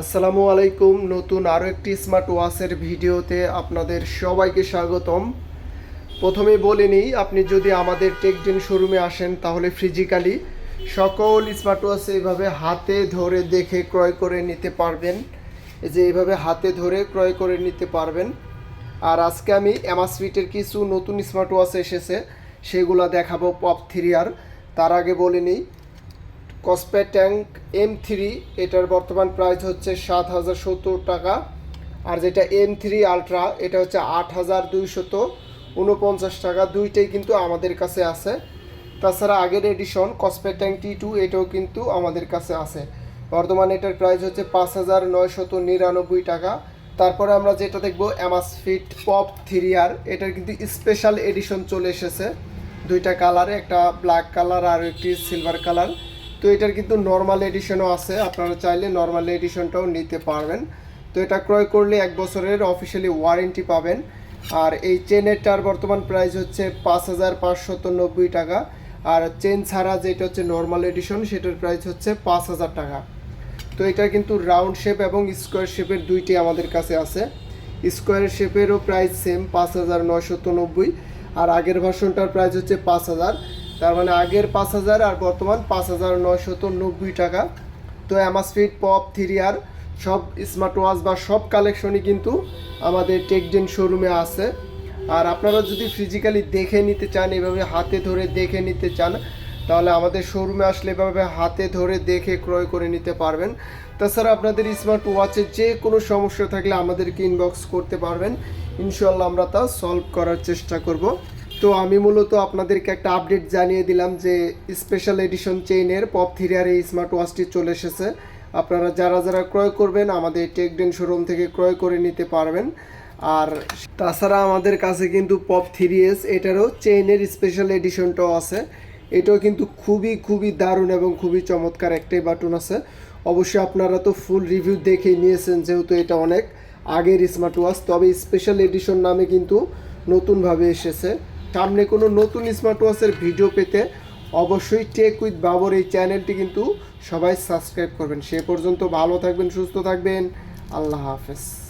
আসসালামু আলাইকুম। নতুন আরও একটি স্মার্ট ওয়াচের ভিডিওতে আপনাদের সবাইকে স্বাগতম। প্রথমে বলে নিই, আপনি যদি আমাদের টেকজেন শোরুমে আসেন, তাহলে ফিজিক্যালি সকল স্মার্ট ওয়াচ এইভাবে হাতে ধরে দেখে ক্রয় করে নিতে পারবেন। যে এইভাবে হাতে ধরে ক্রয় করে নিতে পারবেন। আর আজকে আমি অ্যামাসফিটের কিছু নতুন স্মার্ট ওয়াচ এসেছে, সেগুলো দেখাবো পপ থ্রি আর তার আগে বলে নিই কসপে ট্যাঙ্ক এম থ্রি এটার বর্তমান প্রাইস হচ্ছে সাত হাজার সত্তর টাকা। আর যেটা এম থ্রি আলট্রা এটা হচ্ছে আট হাজার দুইশত উনপঞ্চাশ টাকা। দুইটাই কিন্তু আমাদের কাছে আছে। তাছাড়া আগের edition Kospet tank T two এটাও কিন্তু আমাদের কাছে আছে। বর্তমানে এটার প্রাইস হচ্ছে পাঁচ হাজার নয়শত নিরানব্বই টাকা। তারপরে আমরা যেটা দেখব অ্যামাসফিট পপ থ্রি আর এটার কিন্তু স্পেশাল এডিশন চলে এসেছে। দুইটা কালারে একটা ব্ল্যাক কালার আর একটি সিলভার কালার তো এটার কিন্তু নর্মাল এডিশনও আছে। আপনারা চাইলে নর্মাল এডিশনটাও নিতে পারবেন। তো এটা ক্রয় করলে এক বছরের অফিসিয়ালি ওয়ারেন্টি পাবেন। আর এই চেনেরটার বর্তমান প্রাইস হচ্ছে পাঁচ হাজার পাঁচশত নব্বই টাকা। আর চেন ছাড়া যেটা হচ্ছে নর্মাল এডিশন সেটার প্রাইস হচ্ছে পাঁচ হাজার টাকা। তো এটা কিন্তু রাউন্ড শেপ এবং স্কোয়ার শেপের দুইটি আমাদের কাছে আছে। স্কোয়ার শেপেরও প্রাইস সেম পাঁচ হাজার নব্বই। আর আগের ভার্সনটার প্রাইস হচ্ছে পাঁচ হাজার। তার মানে আগের পাঁচ হাজার আর বর্তমান পাঁচ হাজার নয়শত নব্বই টাকা। তো অ্যামাসফিট পপ থ্রি আর সব স্মার্ট ওয়াচ বা সব কালেকশনই কিন্তু আমাদের টেকজেন শোরুমে আছে। আর আপনারা যদি ফিজিক্যালি দেখে নিতে চান, এভাবে হাতে ধরে দেখে নিতে চান, তাহলে আমাদের শোরুমে আসলে এভাবে হাতে ধরে দেখে ক্রয় করে নিতে পারবেন। তাছাড়া আপনাদের স্মার্ট ওয়াচের যে কোনো সমস্যা থাকলে আমাদেরকে ইনবক্স করতে পারবেন। ইনশাল্লাহ আমরা তা সলভ করার চেষ্টা করব। তো আমি মূলত আপনাদেরকে একটা আপডেট জানিয়ে দিলাম যে স্পেশাল এডিশন চেইনের পপ থ্রিয়ার এই স্মার্ট ওয়াচটি চলে এসেছে। আপনারা যারা যারা ক্রয় করবেন, আমাদের টেকডেন শোরুম থেকে ক্রয় করে নিতে পারবেন। আর তাছাড়া আমাদের কাছে কিন্তু পপ থ্রি এস এটারও চেইনের স্পেশাল এডিশনটাও আছে। এটাও কিন্তু খুবই খুবই দারুণ এবং খুবই চমৎকার একটাই বাটন আছে। অবশ্যই আপনারা তো ফুল রিভিউ দেখেই নিয়েছেন যেহেতু এটা অনেক আগের স্মার্ট ওয়াচ তবে স্পেশাল এডিশন নামে কিন্তু নতুনভাবে এসেছে। সামনে কোনো নতুন স্মার্ট ওয়াচের ভিডিও পেতে অবশ্যই টেক উইথ বাবর এই চ্যানেলটি কিন্তু সবাই সাবস্ক্রাইব করবেন। সে পর্যন্ত ভালো থাকবেন, সুস্থ থাকবেন। আল্লাহ হাফেজ।